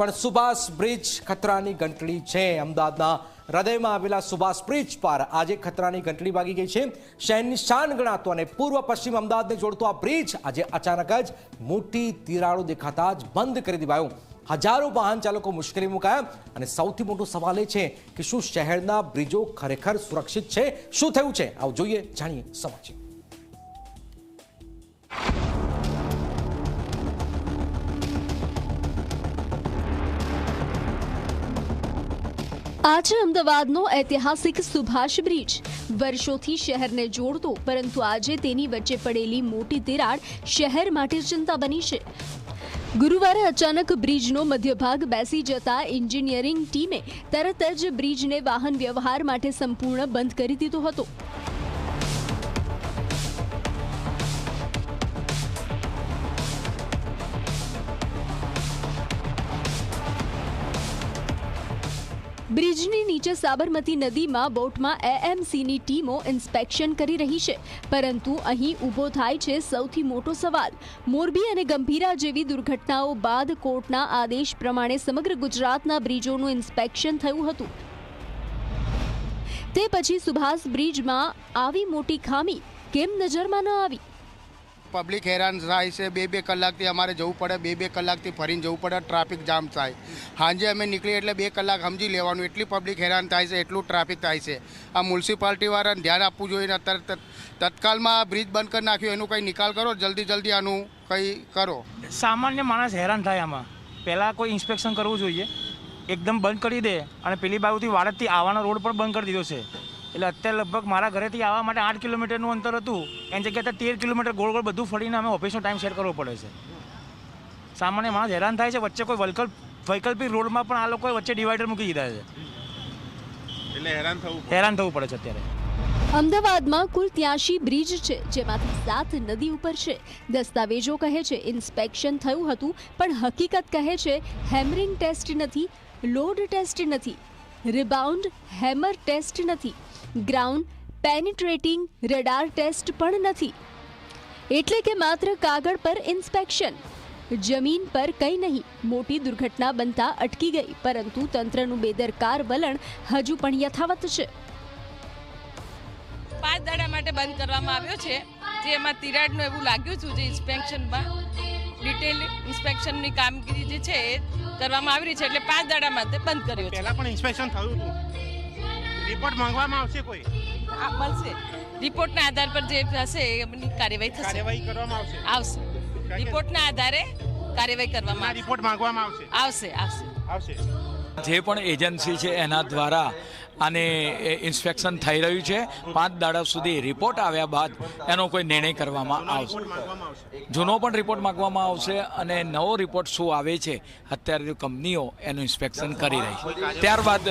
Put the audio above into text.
પણ સુભાષ બ્રિજ ખતરાની ઘંટડી છે. અમદાવાદના હૃદયમાં આવેલા સુભાષ બ્રિજ પર આજે ખતરાની ઘંટડી વાગી ગઈ છે. શહેરની શાન ગણાતો અને પૂર્વ પશ્ચિમ અમદાવાદને જોડતો આ બ્રિજ આજે અચાનક જ મોટી તિરાડો દેખાતા જ બંધ કરી દેવાયો. હજારો વાહન ચાલકો મુશ્કેલી મુકાયા અને સૌથી મોટો સવાલ એ છે કે શું શહેરના બ્રિજો ખરેખર સુરક્ષિત છે? શું થયું છે? આવું જોઈએ, જાણીએ સમજીએ આજે અમદાવાદનો ઐતિહાસિક સુભાષ બ્રિજ. વર્ષોથી શહેરને જોડતો, પરંતુ આજે તેની વચ્ચે પડેલી મોટી તિરાડ શહેર માટે ચિંતા બની છે. ગુરુવારે અચાનક બ્રિજનો મધ્યભાગ બેસી જતા એન્જિનિયરિંગ ટીમે તરત જ બ્રિજને વાહન વ્યવહાર માટે સંપૂર્ણ બંધ કરી દીધો હતો. બ્રિજની નીચે સાબરમતી નદીમાં બોટમાં એએમસીની ટીમો ઇન્સ્પેક્શન કરી રહી છે. પરંતુ અહીં ઊભો થાય છે સૌથી મોટો સવાલ. મોરબી અને ગંભીરા જેવી દુર્ઘટનાઓ બાદ કોર્ટના આદેશ પ્રમાણે સમગ્ર ગુજરાતના બ્રિજોનું ઇન્સ્પેક્શન થયું હતું. તે પછી સુભાષ બ્રિજમાં આવી મોટી ખામી કેમ નજરમાં ન આવી? પબ્લિક હેરાન થાય છે બે બે કલાકથી અમારે જવું પડે બે બે કલાકથી ફરીને જવું પડે ટ્રાફિક જામ થાય. સાંજે અમે નીકળીએ એટલે બે કલાક સમજી લેવાનું, એટલી પબ્લિક હેરાન થાય છે, એટલું ટ્રાફિક થાય છે. આ મ્યુનિસિપાલિટીવાળાને ધ્યાન આપવું જોઈએ અત્યારે તત્કાલમાં બ્રિજ બંધ કરી નાખ્યો, એનું કંઈ નિકાલ કરો, જલ્દી જલ્દી આનું કંઈ કરો. સામાન્ય માણસ હેરાન થાય આમાં. પહેલાં કોઈ ઇન્સ્પેક્શન કરવું જોઈએ, એકદમ બંધ કરી દે અને પેલી બાજુથી વાડદથી આવવાનો રોડ પણ બંધ કરી દીધો છે. એટલે અત્યારે લગભગ મારા ઘરેથી આવવા માટે આઠ કિલોમીટરનું અંતર હતું. એની જગ્યાએ તેર કિલોમીટર ગોળ ગોળ બધું ફરીને અમે ઓફિસનો ટાઈમ શેર કરવો પડે છે. સામાન્ય માણસ હેરાન થાય છે વચ્ચે કોઈ વૈકલ્પ વૈકલ્પિક રોડમાં પણ આ લોકોએ વચ્ચે ડિવાઈડર મૂકી દીધા છે. એટલે હેરાન થવું હેરાન થવું પડે છે અત્યારે. અમદાવાદમાં કુલ ત્યાંશી બ્રિજ છે જેમાંથી સાત નદી ઉપર છે. દસ્તાવેજો કહે છે ઇન્સ્પેક્શન થયું હતું પણ હકીકત કહે છે હેમરિંગ ટેસ્ટ નથી લોડ ટેસ્ટ નથી. રિબાઉન્ડ હેમર ટેસ્ટ નથી. ગ્રાઉન્ડ પેનિટ્રેટિંગ રડાર ટેસ્ટ પણ નથી. એટલે કે માત્ર કાગળ પર ઇન્સ્પેક્શન જમીન પર કંઈ નહીં. મોટી દુર્ઘટના બનતા અટકી ગઈ, પરંતુ તંત્રનું બેદરકાર વલણ હજુ પણ યથાવત છે. પાંચ દાડા માટે બંધ કરવામાં આવ્યો છે. જે એમાં તિરાડનું એવું લાગ્યું છું જે ઇન્સ્પેક્શનમાં ડિટેલ ઇન્સ્પેક્શનની કામગીરી જે છે એ કરવામાં આવી રહી છે એટલે પાંચ દાડા માટે બંધ કર્યો છે. પહેલા પણ ઇન્સ્પેક્શન થયું હતું. રિપોર્ટ માંગવામાં આવશે કોઈ? આ મળશે. રિપોર્ટના આધાર પર જે થશે એમની કાર્યવાહી થશે. કાર્યવાહી કરવામાં આવશે. આવશે. રિપોર્ટના આધારે કાર્યવાહી કરવામાં રિપોર્ટ માંગવામાં આવશે. આવશે. આવશે. આવશે. જે પણ એજન્સી છે એના દ્વારા આને ઇન્સ્પેક્શન થઈ રહ્યું છે. પાંચ દાડા સુધી રિપોર્ટ આવ્યા બાદ એનો કોઈ નિર્ણય કરવામાં આવશે. જૂનો પણ રિપોર્ટ માંગવામાં આવશે અને નવો રિપોર્ટ શું આવે છે, અત્યારે કંપનીઓ એનું ઇન્સ્પેક્શન કરી રહી છે. ત્યારબાદ